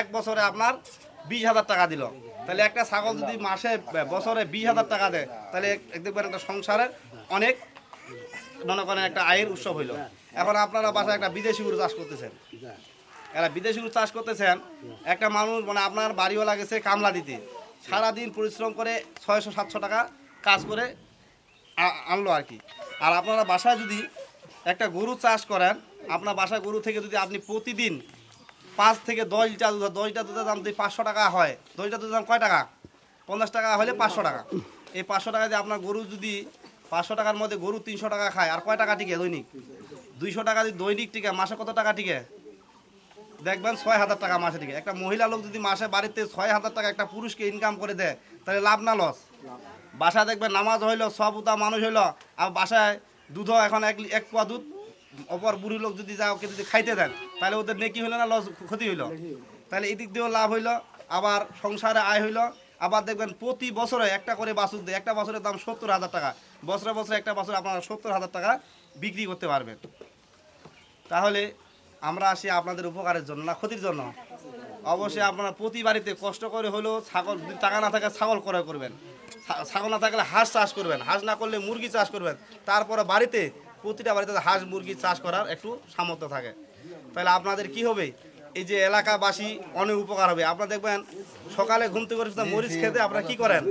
এক বছরে আপনার বিশ হাজার টাকা দিল। তাহলে একটা ছাগল যদি মাসে বছরে বিশ হাজার টাকা দেয়, তাহলে দেখবেন একটা সংসারের অনেক মনে করেন একটা আয়ের উৎসব হইল। এখন আপনারা বাসায় একটা বিদেশি গরু চাষ করতেছেন। এরা বিদেশি গরু চাষ করতেছেন, একটা মানুষ মানে আপনার বাড়িওয়ালা গেছে কামলা দিতে। সারাদিন পরিশ্রম করে ছয়শো, সাতশো টাকা কাজ করে আনলো আর কি। আর আপনারা বাসায় যদি একটা গরু চাষ করেন, আপনার বাসায় গরু থেকে যদি আপনি প্রতিদিন পাঁচ থেকে দশ লিটার দুধ, দশ লিটার দুধের দাম যদি পাঁচশো টাকা হয়, দশ লিটার দুধের দাম কয় টাকা? পঞ্চাশ টাকা হলে পাঁচশো টাকা। এই পাঁচশো টাকা দিয়ে আপনার গরু যদি পাঁচশো টাকার মধ্যে গরু তিনশো টাকা খায়, আর কয় টাকা টিকে দৈনিক? দুইশো টাকা যদি দৈনিক টিকে, মাসে কত টাকা টিকে? দেখবেন ছয় হাজার টাকা মাসে টিকে। একটা মহিলা লোক যদি মাসে বাড়িতে ছয় হাজার টাকা একটা পুরুষকে ইনকাম করে দেয়, তাহলে লাভ না লস বাসায় দেখবেন নামাজ হইল, সব উতা মানুষ হইল, আর বাসায় দুধও এখন এক এক পোয়া দুধ অপর বুড়ি লোক যদি যা ওকে যদি খাইতে দেন তাহলে ওদের নেকি হইল না লস ক্ষতি হইল? তাহলে এদিক দিয়েও লাভ হইল আবার সংসারে আয় হইল। আবার দেখবেন প্রতি বছরে একটা করে বাছুর দেয় একটা বছরের দাম সত্তর হাজার টাকা। বছরে বছরে একটা বছর আপনারা সত্তর হাজার টাকা বিক্রি করতে পারবেন। তাহলে আমরা আসি আপনাদের উপকারের জন্য না ক্ষতির জন্য। অবশ্যই আপনারা প্রতি বাড়িতে কষ্ট করে হলেও ছাগল যদি টাকা না থাকে ছাগল ক্রয় করবেন। ছাগল না থাকলে হাঁস চাষ করবেন। হাঁস না করলে মুরগি চাষ করবেন। তারপরে বাড়িতে প্রতিটা বাড়িতে হাঁস মুরগি চাষ করার একটু সামর্থ্য থাকে। তাহলে আপনাদের কি হবে? এই যে এলাকাবাসী অনেক উপকার হবে। আপনারা দেখবেন সকালে ঘুম থেকে মরিচ খেতে আপনারা কি করেন?